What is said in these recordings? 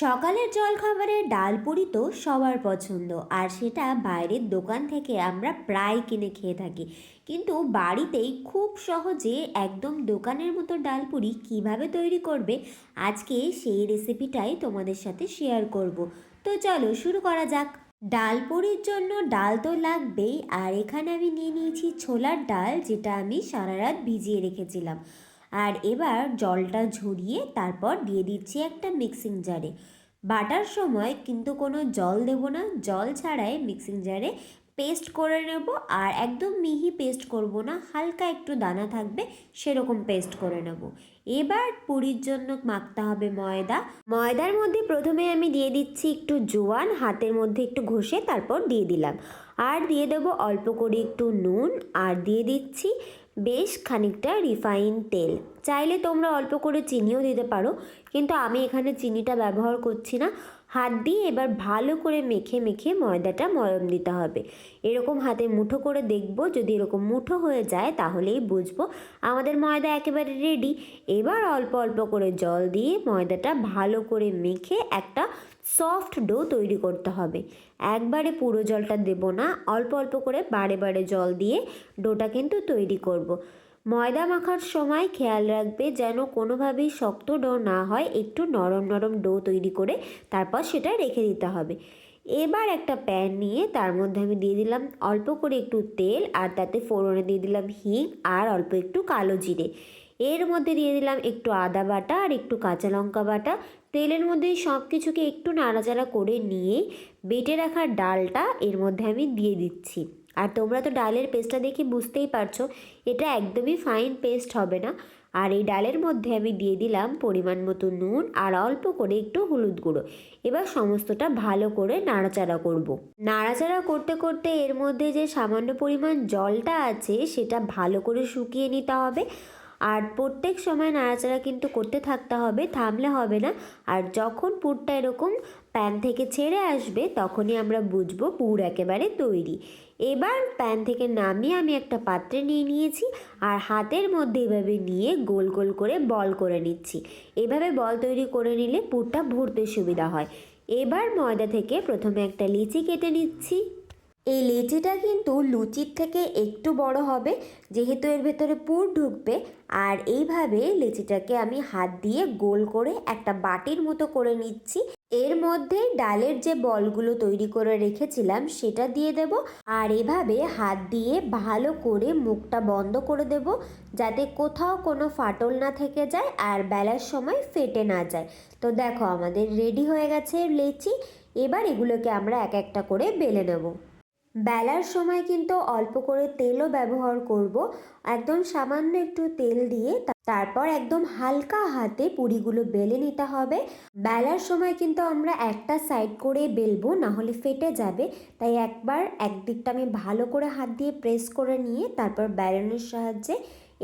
সকালের জলখাবারের ডাল পুরি তো সবার পছন্দ, আর সেটা বাইরের দোকান থেকে আমরা প্রায় কিনে খেয়ে থাকি। কিন্তু বাড়িতেই খুব সহজে একদম দোকানের মতো ডাল পুরি কীভাবে তৈরি করবে, আজকে সেই রেসিপিটাই তোমাদের সাথে শেয়ার করব। তো চলো শুরু করা যাক। ডাল পুরির জন্য ডাল তো লাগবেই, আর এখানে আমি নিয়ে নিয়েছি ছোলার ডাল, যেটা আমি সারা রাত ভিজিয়ে রেখেছিলাম। আর এবার জলটা ঝরিয়ে তারপর দিয়ে দিচ্ছি একটা মিক্সিং জারে বাটার সময় কিন্তু কোনো জল দেব না, জল ছাড়াই মিক্সিং জারে পেস্ট করে নেব আর একদম মিহি পেস্ট করব না, হালকা একটু দানা থাকবে সেরকম পেস্ট করে নেব। এবার পুরির জন্য মাখতে হবে ময়দা। ময়দার মধ্যে প্রথমে আমি দিয়ে দিচ্ছি একটু জোয়ান, হাতের মধ্যে একটু ঘষে তারপর দিয়ে দিলাম। আর দিয়ে দেবো অল্প করে একটু নুন, আর দিয়ে দিচ্ছি বেশ খানিকটা রিফাইন তেল। চাইলে তোমরা অল্প করে চিনিও দিতে পারো, কিন্তু আমি এখানে চিনিটা ব্যবহার করছি না। হাত দিয়ে এবার ভালো করে মেখে মেখে ময়দাটা ময়ম দিতে হবে। এরকম হাতে মুঠো করে দেখব, যদি এরকম মুঠো হয়ে যায় তাহলেই বুঝব আমাদের ময়দা একেবারে রেডি এবার অল্প অল্প করে জল দিয়ে ময়দাটা ভালো করে মেখে একটা সফট ডো তৈরি করতে হবে। একবারে পুরো জলটা দেব না, অল্প অল্প করে বারে বারে জল দিয়ে ডোটা কিন্তু তৈরি করব। ময়দা মাখার সময় খেয়াল রাখবে যেন কোনোভাবেই শক্ত ডো না হয়, একটু নরম নরম ডো তৈরি করে তারপর সেটা রেখে দিতে হবে। এবার একটা প্যান নিয়ে তার মধ্যে আমি দিয়ে দিলাম অল্প করে একটু তেল আর তাতে ফোড়নে দিয়ে দিলাম হিং আর অল্প একটু কালো জিরে। এর মধ্যে দিয়ে দিলাম একটু আদা বাটা আর একটু কাঁচা লঙ্কা বাটা। তেলের মধ্যে সব কিছুকে একটু নাড়াচাড়া করে নিয়ে বেটে রাখা ডালটা এর মধ্যে আমি দিয়ে দিচ্ছি। আর তোমরা তো ডালের পেস্টটা দেখে বুঝতেই পারছ, এটা একদমই ফাইন পেস্ট হবে না। আর এই ডালের মধ্যে আমি দিয়ে দিলাম পরিমাণ মতো নুন আর অল্প করে একটু হলুদ গুঁড়ো। এবার সমস্তটা ভালো করে নাড়াচাড়া করব। নাড়াচাড়া করতে করতে এর মধ্যে যে সামান্য পরিমাণ জলটা আছে, সেটা ভালো করে শুকিয়ে নিতে হবে। আর প্রত্যেক সময় নাড়াচাড়া কিন্তু করতে থাকতে হবে, থামলে হবে না। আর যখন পুরটা এরকম প্যান থেকে ছেড়ে আসবে, তখনই আমরা বুঝব পুর একেবারে তৈরি। এবার প্যান থেকে নামিয়ে আমি একটা পাত্রে নিয়ে নিয়েছি আর হাতের মধ্যে এভাবে নিয়ে গোল গোল করে বল করে নিচ্ছি। এভাবে বল তৈরি করে নিলে পুরটা ভরতে সুবিধা হয়। এবার ময়দা থেকে প্রথমে একটা লিচি কেটে নিচ্ছি। এই লেচিটা কিন্তু লুচির থেকে একটু বড় হবে, যেহেতু এর ভেতরে পুর ঢুকবে। আর এইভাবে লেচিটাকে আমি হাত দিয়ে গোল করে একটা বাটির মতো করে নিচ্ছি। এর মধ্যে ডালের যে বলগুলো তৈরি করে রেখেছিলাম, সেটা দিয়ে দেব। আর এভাবে হাত দিয়ে ভালো করে মুখটা বন্ধ করে দেব, যাতে কোথাও কোনো ফাটল না থেকে যায় আর বেলার সময় ফেটে না যায়। তো দেখো, আমাদের রেডি হয়ে গেছে লেচি। এবার এগুলোকে আমরা এক একটা করে বেলে নেব। বেলার সময় কিন্তু অল্প করে তেলও ব্যবহার করব। একদম সামান্য একটু তেল দিয়ে তারপর একদম হালকা হাতে পুরিগুলো বেলে নিতে হবে। বেলার সময় কিন্তু আমরা একটা সাইড করে বেলবো না হলে ফেটে যাবে। তাই একবার একদিকটা আমি ভালো করে হাত দিয়ে প্রেস করে নিয়ে তারপর বেলনের সাহায্যে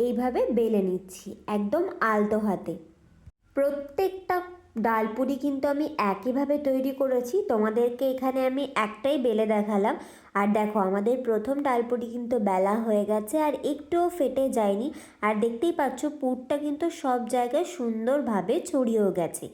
এইভাবে বেলে নিচ্ছি, একদম আলতো হাতে। প্রত্যেকটা ডালপুরি কিন্তু আমি একইভাবে তৈরি করেছি। তোমাদেরকে এখানে আমি একটাই বেলে দেখালাম। আর দেখো, আমাদের প্রথম ডালপুরি কিন্তু বেলা হয়ে গেছে আর একটুও ফেটে যায়নি। আর দেখতেই পাচ্ছ, পুরটা কিন্তু সব জায়গায় সুন্দরভাবে ছড়িয়েও গেছে।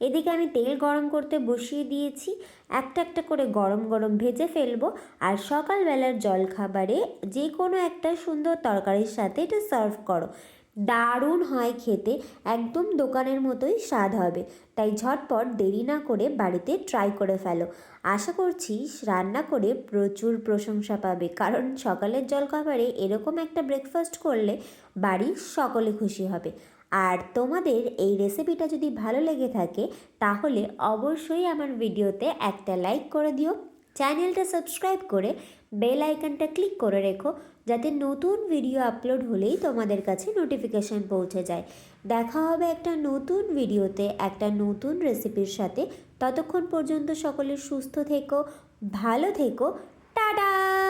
এদিকে আমি তেল গরম করতে বসিয়ে দিয়েছি। একটা একটা করে গরম গরম ভেজে ফেলব। আর সকালবেলার জলখাবারে যে কোনো একটা সুন্দর তরকারির সাথে এটা সার্ভ করো। দারুণ হয় খেতে, একদম দোকানের মতোই স্বাদ হবে। তাই ঝটপট দেরি না করে বাড়িতে ট্রাই করে ফেলো। আশা করছি রান্না করে প্রচুর প্রশংসা পাবে, কারণ সকালের জলখাবারে এরকম একটা ব্রেকফাস্ট করলে বাড়ির সকলে খুশি হবে। আর তোমাদের এই রেসিপিটা যদি ভালো লেগে থাকে, তাহলে অবশ্যই আমার ভিডিওতে একটা লাইক করে দিও। চ্যানেলটা সাবস্ক্রাইব করে বেল আইকনটা ক্লিক করে রেখো যাতে নতুন ভিডিও আপলোড হলেই তোমাদের কাছে নোটিফিকেশান পৌঁছে যায়। দেখা হবে একটা নতুন ভিডিওতে, একটা নতুন রেসিপির সাথে। ততক্ষণ পর্যন্ত সকলে সুস্থ থেকো, ভালো থেকো। টাটা!